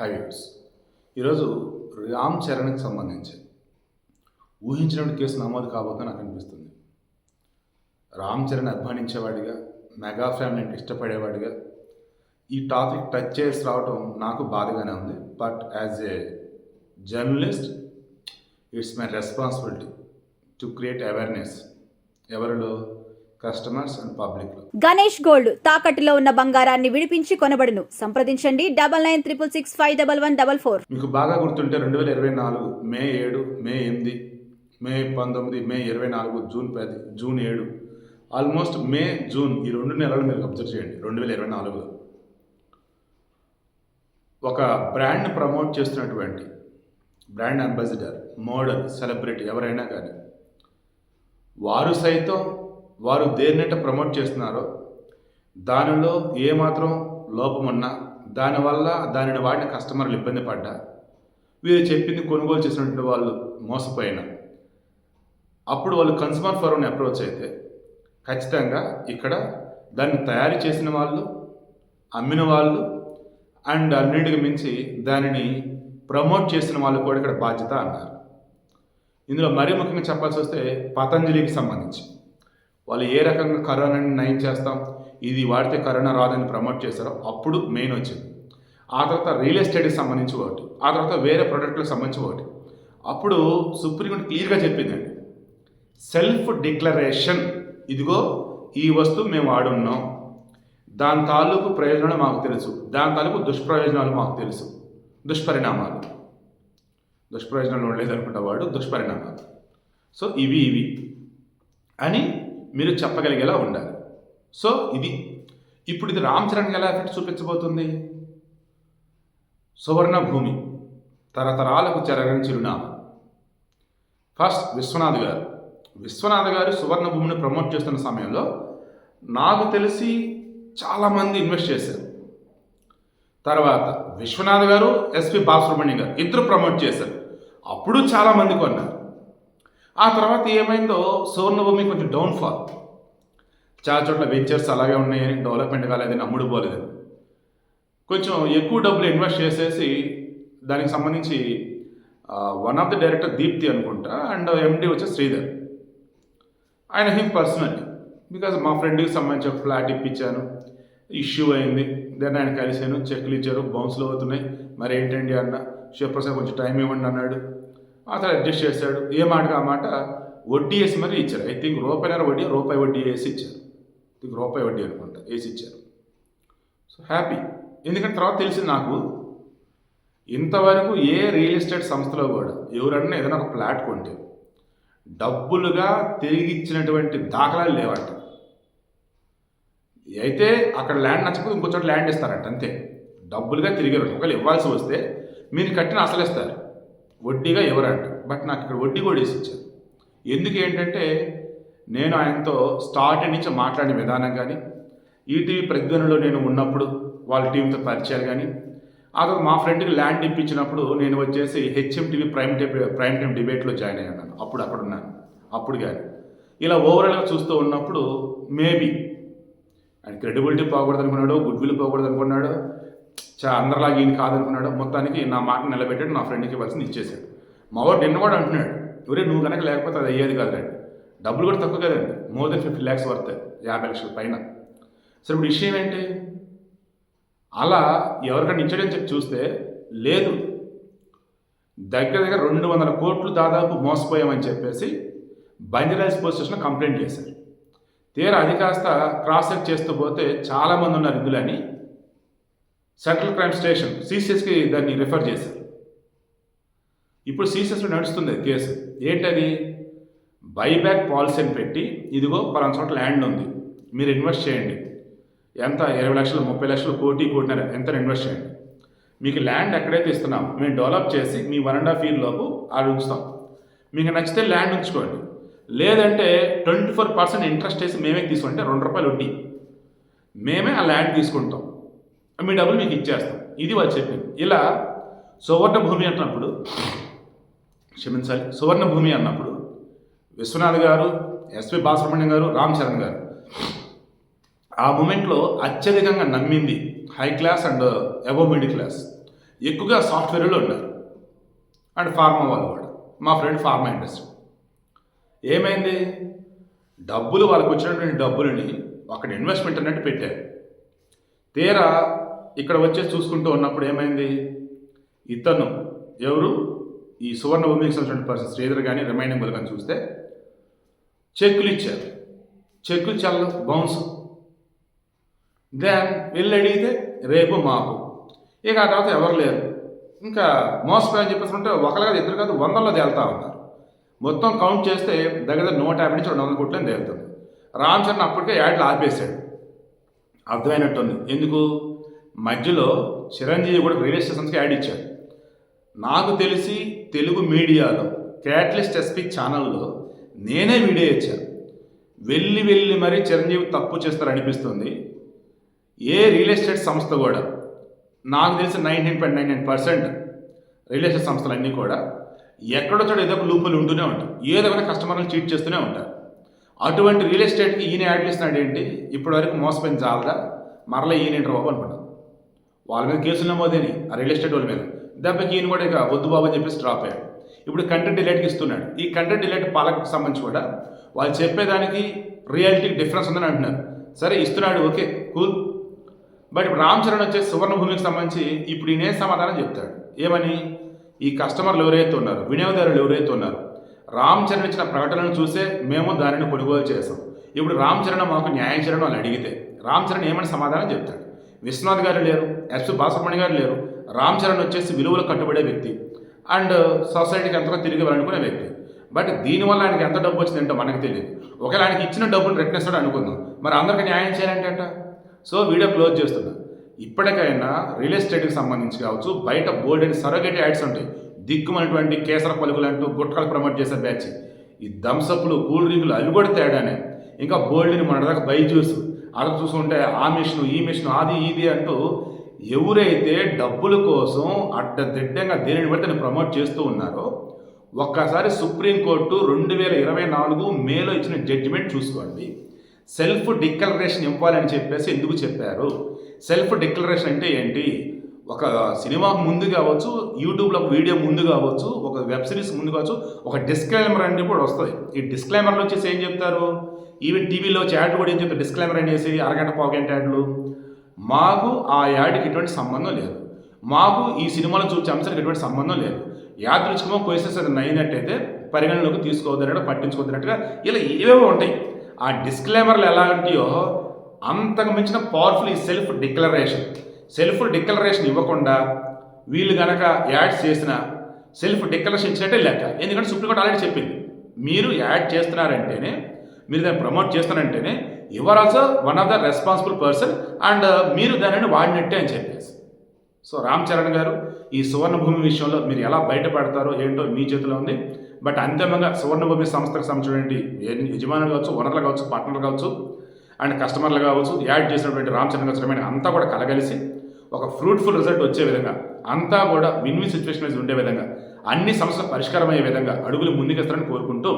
Hi ఈరోజు రామ్ చరణ్కి సంబంధించి ఊహించినటువంటి కేసు నమోదు కాబోతుందని నాకు అనిపిస్తుంది. రామ్ చరణ్ అభిమానించేవాడిగా మెగా ఫ్యామిలీ అంటే ఇష్టపడేవాడిగా ఈ టాపిక్ టచ్ చేసి రావటం నాకు బాధగానే ఉంది. But as a journalist it's my responsibility to create awareness. ఎవరిలో కస్టమర్స్ అండ్ పబ్లిక్లో. గణేష్ గోల్డ్ తాకట్టులో ఉన్న బంగారాన్ని విడిపించి కొనబడును. సంప్రదించండి double nine triple six five double one double four. మీకు బాగా గుర్తుంటే రెండు వేల ఇరవై నాలుగు మే ఏడు మే ఎనిమిది మే పంతొమ్మిది మే ఇరవై నాలుగు జూన్ పది జూన్ ఏడు ఆల్మోస్ట్ మే జూన్ ఈ రెండు నెలలు మీరు అబ్జర్వ్ చేయండి రెండు వేల ఇరవై నాలుగులో. ఒక బ్రాండ్ ప్రమోట్ చేస్తున్నటువంటి బ్రాండ్ అంబాసిడర్ మోడల్ సెలబ్రిటీ ఎవరైనా కానీ వారు సైతం వారు దేన్నైతే ప్రమోట్ చేస్తున్నారో దానిలో ఏమాత్రం లోపం దానివల్ల దానిని వాడిన కస్టమర్లు ఇబ్బంది పడ్డా వీరు చెప్పింది కొనుగోలు చేసినటువంటి వాళ్ళు మోసపోయినా. అప్పుడు వాళ్ళు కన్స్యూమర్ ఫోరంని అప్రోచ్ అయితే ఖచ్చితంగా ఇక్కడ దాన్ని తయారు చేసిన వాళ్ళు అమ్మిన వాళ్ళు అండ్ అన్నిటికి మించి దానిని ప్రమోట్ చేసిన వాళ్ళు కూడా ఇక్కడ బాధ్యత అన్నారు. ఇందులో మరీ ముఖ్యంగా చెప్పాల్సి వస్తే పతంజలికి సంబంధించి. వాళ్ళు ఏ రకంగా కరోనాని నయం చేస్తాం ఇది వాడితే కరోనా రాదని ప్రమోట్ చేశారో అప్పుడు మెయిన్ వచ్చింది. ఆ తర్వాత రియల్ ఎస్టేట్కి సంబంధించి ఒకటి ఆ తర్వాత వేరే ప్రొడక్ట్లకు సంబంధించి ఒకటి. అప్పుడు సుప్రీంకోర్టు క్లియర్గా చెప్పిందండి. సెల్ఫ్ డిక్లరేషన్ ఇదిగో ఈ వస్తువు మేము వాడున్నాం. దాని తాలూకు ప్రయోజనాలు మాకు తెలుసు. దాని తాలూకు దుష్ప్రయోజనాలు మాకు తెలుసు. దుష్పరిణామాలు. దుష్ప్రయోజనాలు లేదనుకుంటా వాడు దుష్పరిణామాలు. సో ఇవి ఇవి. అని మీరు చెప్పగలిగేలా ఉండాలి. సో ఇది ఇప్పుడు ఇది రామ్ చరణ్కి ఎలా ఎఫెక్ట్ చూపించబోతుంది? సువర్ణ భూమి తరతరాలకు చెరగని చిరునామా. ఫస్ట్ విశ్వనాథ్ గారు. విశ్వనాథ్ గారు సువర్ణ భూమిని ప్రమోట్ చేస్తున్న సమయంలో నాకు తెలిసి చాలామంది ఇన్వెస్ట్ చేశారు. తర్వాత విశ్వనాథ్ గారు ఎస్పి బాలసుబ్రహ్మణ్యం గారు ఇద్దరు ప్రమోట్ చేశారు. అప్పుడు చాలామంది కొన్నారు. ఆ తర్వాత ఏమైందో సువర్ణభూమి కొంచెం డౌన్ఫాల్ చాలా చోట్ల వెంచర్స్ అలాగే ఉన్నాయని డెవలప్మెంట్ కాలేదని అమ్ముడు పోలేదు. కొంచెం ఎక్కువ డబ్బులు ఇన్వెస్ట్ చేసేసి దానికి సంబంధించి one of the director Deepti అనుకుంటా అండ్ ఎండి వచ్చి శ్రీధర్. ఆయన హిమ్ పర్సనల్లీ బికాజ్ మా ఫ్రెండ్కి సంబంధించి ఒక ఫ్లాట్ ఇప్పించాను ఇష్యూ అయింది. దెన్ ఆయన కలిశాను చెక్లు ఇచ్చారు బౌన్స్లో అవుతున్నాయి. మరి ఏంటండి అన్న శివప్రసాద్ కొంచెం టైం ఇవ్వండి అన్నాడు. అతను అడ్జస్ట్ చేశాడు. ఏ మాటగా ఆ మాట? వడ్డీ వేసి మరీ ఇచ్చారు. ఐ థింక్ రూపాయినర వడ్డీ రూపాయి వడ్డీ వేసి ఇచ్చారు. థింక్ రూపాయి వడ్డీ అనుకుంటా వేసి ఇచ్చారు. So happy. ఎందుకంటే తర్వాత తెలిసింది నాకు ఇంతవరకు ఏ రియల్ ఎస్టేట్ సంస్థలో కూడా ఎవరన్నా ఏదైనా ఒక ఫ్లాట్ కొంటే డబ్బులుగా తిరిగి ఇచ్చినటువంటి దాఖలాలు లేవంట. అయితే అక్కడ ల్యాండ్ నచ్చకపోతే ఇంకో చోట ల్యాండ్ ఇస్తారంట అంతే. డబ్బులుగా తిరిగి ఒకవేళ ఇవ్వాల్సి వస్తే మీరు కట్టిన అసలు ఇస్తారు. వడ్డీగా ఎవరంట బట్ నాకు ఇక్కడ వడ్డీ కూడా వేసి ఇచ్చారు ఎందుకు ఏంటంటే నేను ఆయనతో స్టార్టింగ్ నుంచి మాట్లాడిన విధానం కానీ ఈటీవీ ప్రజ్ఞలో నేను ఉన్నప్పుడు వాళ్ళ టీంతో పరిచయాలు కానీ ఆ తర్వాత మా ఫ్రెండ్కి ల్యాండ్ ఇప్పించినప్పుడు నేను వచ్చేసి HM TV prime type prime time డిబేట్లో జాయిన్ అయ్యాను అప్పుడు అక్కడ ఉన్నాను. అప్పుడు కానీ. ఇలా ఓవరాల్గా చూస్తూ ఉన్నప్పుడు మేబీ ఆయన క్రెడిబిలిటీ పోకూడదు అనుకున్నాడు గుడ్ విల్ పోకూడదు అనుకున్నాడు చా అందరిలాగా ఈయన కాదనుకున్నాడు. మొత్తానికి నా మాట నిలబెట్టాడు నా ఫ్రెండ్కి ఇవ్వాల్సింది ఇచ్చేసాడు మా వాడు నిన్న కూడా అంటున్నాడు. ఎవరే నువ్వు కనుక లేకపోతే అది అయ్యేది కాదండి డబ్బులు కూడా తక్కువ కదండి. More than fifty lakhs worth యాభై లక్షల పైన. సరే ఇప్పుడు విషయం ఏంటి? అలా ఎవరికైనా ఇచ్చాడని చెప్పి చూస్తే లేదు. దగ్గర దగ్గర రెండు వందల కోట్లు దాదాపు మోసపోయామని చెప్పేసి బంజరాజ్ పోలీస్ స్టేషన్లో కంప్లైంట్ చేశారు. తీరా అది కాస్త క్రాస్ చెక్ చేస్తూ పోతే చాలామంది ఉన్నారు ఇందులని సెంట్రల్ క్రైమ్ స్టేషన్ సీసీఎస్కి దాన్ని రిఫర్ చేశారు. ఇప్పుడు సీసీఎస్లో నడుస్తుంది కేసు. ఏంటది? బైబ్యాక్ పాలసీని పెట్టి ఇదిగో పలానా చోట ల్యాండ్ ఉంది. మీరు ఇన్వెస్ట్ చేయండి. ఎంత? ఇరవై లక్షలు ముప్పై లక్షలు కోటి కోటిన్నర ఎంత ఇన్వెస్ట్ చేయండి. మీకు ల్యాండ్ ఎక్కడైతే ఇస్తున్నాం మేము డెవలప్ చేసి మీ వన్ అండ్ హాఫ్ ఇయర్ లోపు అది ఉంచుతాం. మీకు నచ్చితే ల్యాండ్ ఉంచుకోండి. లేదంటే ట్వంటీ ఫోర్ పర్సెంట్ ఇంట్రెస్ట్ వేసి మేమే తీసుకుంటే రెండు రూపాయలు వడ్డీ. మేమే ఆ ల్యాండ్ తీసుకుంటాం. మీ డబ్బులు మీకు ఇచ్చేస్తాం. ఇది వాళ్ళు చెప్పింది. ఇలా సువర్ణ భూమి అన్నప్పుడు క్షమించాలి సువర్ణ భూమి అన్నప్పుడు విశ్వనాథ్ గారు ఎస్పి బాలసుబ్రహ్మణ్యం గారు రామ్ చరణ్ గారు ఆ మూమెంట్లో అత్యధికంగా నమ్మింది high class and above middle class ఎక్కువగా సాఫ్ట్వేర్లో ఉన్నారు. అండ్ ఫార్మా వాళ్ళు కూడా. మా ఫ్రెండ్ ఫార్మా ఇండస్ట్రీ ఏమైంది? డబ్బులు వాళ్ళకి వచ్చినటువంటి డబ్బులని అక్కడ ఇన్వెస్ట్మెంట్ అన్నట్టు పెట్టారు. తీరా ఇక్కడ వచ్చేసి చూసుకుంటూ ఉన్నప్పుడు ఏమైంది? ఇతను ఎవరు? ఈ సువర్ణ భూమికి సంబంధించిన పర్సన్ శ్రీధర్ కానీ రిమైనింగ్ బుల్ కానీ చూస్తే చెక్కులు ఇచ్చారు. చెక్కులు చల్ల బౌన్స్. దెన్ వెళ్ళి అడిగితే రేపు మాకు. ఇక ఆ తర్వాత ఎవరు లేరు. ఇంకా మోసపోయని చెప్పేసి ఉంటే ఒకరు కాదు ఇద్దరు కాదు వందల్లో తేలుతా ఉన్నారు. మొత్తం కౌంట్ చేస్తే దగ్గర దగ్గర నూట యాభై నుంచి రెండు వందల కోట్లని తేలుతుంది. రామ్ చరణ్ అప్పటికే యాడ్లు ఆపేశాడు. అర్థమైనట్టుంది. ఎందుకు? మధ్యలో చిరంజీవి కూడా రియల్ స్టేషన్స్కి యాడ్ ఇచ్చాడు. నాకు తెలిసి తెలుగు మీడియాలో క్యాటలిస్ట్ ఎస్పీ ఛానల్లో నేనే వీడియో ఇచ్చాను వెళ్ళి వెళ్ళి మరీ చిరంజీవి తప్పు చేస్తారనిపిస్తుంది ఏ రియల్ ఎస్టేట్ సంస్థ కూడా నాకు తెలిసి nineteen point nine nine percent real estate సంస్థలు అన్నీ కూడా ఎక్కడో చోట ఏదో ఒక లూపులు ఉంటూనే ఉంటాయి. ఏదో ఒకటి కస్టమర్లు చీట్ చేస్తూనే ఉంటారు. అటువంటి రియల్ ఎస్టేట్కి ఈయన యాడ్ ఇస్తున్నాడు ఏంటి? ఇప్పటివరకు మోసపోయిన చాలదా మరలా ఈయన బాబు అనుకుంటాను. వాళ్ళ మీద కేసులు నమోదేని ఆ రియల్ ఎస్టేట్ వాళ్ళ మీద. దెబ్బకి ఈయన కూడా ఇక వద్దు బాబు అని చెప్పేసి డ్రాప్ అయ్యాడు. ఇప్పుడు కంటెంట్ డిలేట్కి ఇస్తున్నాడు. ఈ కంటెంట్ డిలేట్ పాలకు సంబంధించి కూడా వాళ్ళు చెప్పేదానికి రియాలిటీకి డిఫరెన్స్ ఉందని అంటున్నారు. సరే ఇస్తున్నాడు ఓకే కూల్ బట్ ఇప్పుడు రామ్ చరణ్ వచ్చే సువర్ణ భూమికి సంబంధించి ఇప్పుడు ఈయనే సమాధానం చెప్తాడు? ఏమని? ఈ కస్టమర్లు ఎవరైతే ఉన్నారు వినియోగదారులు ఎవరైతే ఉన్నారు రామ్ చరణ్ ఇచ్చిన ప్రకటనను చూసే మేము దానిని కొనుగోలు చేసాం ఇప్పుడు రామ్ చరణ్ మాకు న్యాయం చేయడం వాళ్ళు అడిగితే రామ్ చరణ్ ఏమని సమాధానం చెప్తాడు? విశ్వనాథ్ గారు లేరు ఎస్ బాసమణి గారు లేరు. రామ్ చరణ్ వచ్చేసి విలువలు కట్టుబడే వ్యక్తి. అండ్ సొసైటీకి ఎంతగా తిరిగి వెళ్ళాలనుకునే వ్యక్తి. బట్ దీనివల్ల ఆయనకి ఎంత డబ్బు వచ్చిందంటే మనకు తెలియదు. ఒకవేళ ఆయనకి ఇచ్చిన డబ్బును రెట్నేస్తాడు అనుకుందాం. మరి అందరికీ న్యాయం చేయాలంటే సో వీడియో క్లోజ్ చేస్తున్నా. ఇప్పటికైనా రియల్ ఎస్టేట్కి సంబంధించి కావచ్చు బయట బోల్డ్ అండ్ సరోగేట్ యాడ్స్ ఉంటాయి. దిక్కుమైనటువంటి కేసర పలుకులు అంటూ గుట్కలు ప్రమోట్ చేసే బ్యాచ్. ఈ థమ్సప్లు కూల్ డ్రింకులు అవి కూడా తేడానే. ఇంకా బోల్డ్ని మన దాకా బైజూస్ అక్కడ చూసుకుంటే ఆ మిషన్ ఈ మిషన్ అది ఇది అంటూ ఎవరైతే డబ్బుల కోసం అడ్డదిడ్డంగా దేనిని బట్టి ప్రమోట్ చేస్తూ ఉన్నారో ఒక్కసారి సుప్రీంకోర్టు రెండు వేల ఇరవై నాలుగు మేలో ఇచ్చిన జడ్జిమెంట్ చూసుకోండి. సెల్ఫ్ డిక్లరేషన్ ఇవ్వాలని చెప్పేసి ఎందుకు చెప్పారు? సెల్ఫ్ డిక్లరేషన్ అంటే ఏంటి? ఒక సినిమా ముందు కావచ్చు యూట్యూబ్లో ఒక వీడియో ముందు కావచ్చు ఒక వెబ్ సిరీస్ ముందు కావచ్చు ఒక డిస్క్లైమర్ అనేది కూడా వస్తుంది. ఈ డిస్క్లైమర్లో వచ్చేసి ఏం చెప్తారు? ఈవెన్ టీవీలో వచ్చి యాడ్ కూడా ఏం చెప్తారు డిస్క్లైమర్ అనేసి అరగంట పావుగంట యాడ్లు. మాకు ఆ యాడ్కి ఎటువంటి సంబంధం లేదు. మాకు ఈ సినిమాలో చూసే అంశానికి ఎటువంటి సంబంధం లేదు. యాదృచ్ఛికమో క్వశ్చన్స్ అది నైనట్టయితే పరిగణలోకి తీసుకోవద్దనట్టు పట్టించుకోవద్దనట్టుగా ఇలా ఏవేవో ఉంటాయి. ఆ డిస్క్లైమర్లు ఎలాంటియో అంతకు మించిన పవర్ఫుల్ ఈ సెల్ఫ్ డిక్లరేషన్ సెల్ఫ్ డిక్లరేషన్ ఇవ్వకుండా వీళ్ళు కనుక యాడ్స్ చేసిన సెల్ఫ్ డిక్లరేషన్ ఇచ్చినట్టే లెక్క. ఎందుకంటే సుప్రీంకోర్టు ఆల్రెడీ చెప్పింది. మీరు యాడ్ చేస్తున్నారంటేనే మీరు దాన్ని promote చేస్తున్నారంటేనే your also one of the responsible person and మీరు దానిని వాడినట్టే అని చెప్పేసి. సో రామ్ చరణ్ గారు ఈ సువర్ణభూమి విషయంలో మీరు ఎలా బయటపడతారో ఏంటో మీ చేతిలో ఉంది. బట్ అంతిమంగా సువర్ణభూమి సంస్థకు సంబంధించినటువంటి యజమానులు కావచ్చు వనరులు కావచ్చు పార్ట్నర్లు కావచ్చు అండ్ కస్టమర్లు కావచ్చు యాడ్ చేసినటువంటి రామ్ చరణ్ గారు అంతా కూడా కలగలిసి ఒక ఫ్రూట్ఫుల్ రిజల్ట్ వచ్చే విధంగా అంతా కూడా విన్ విన్ సిచ్యువేషన్ ఉండే విధంగా అన్ని సమస్యలు పరిష్కారమయ్యే విధంగా అడుగులు ముందుకేస్తారని కోరుకుంటూ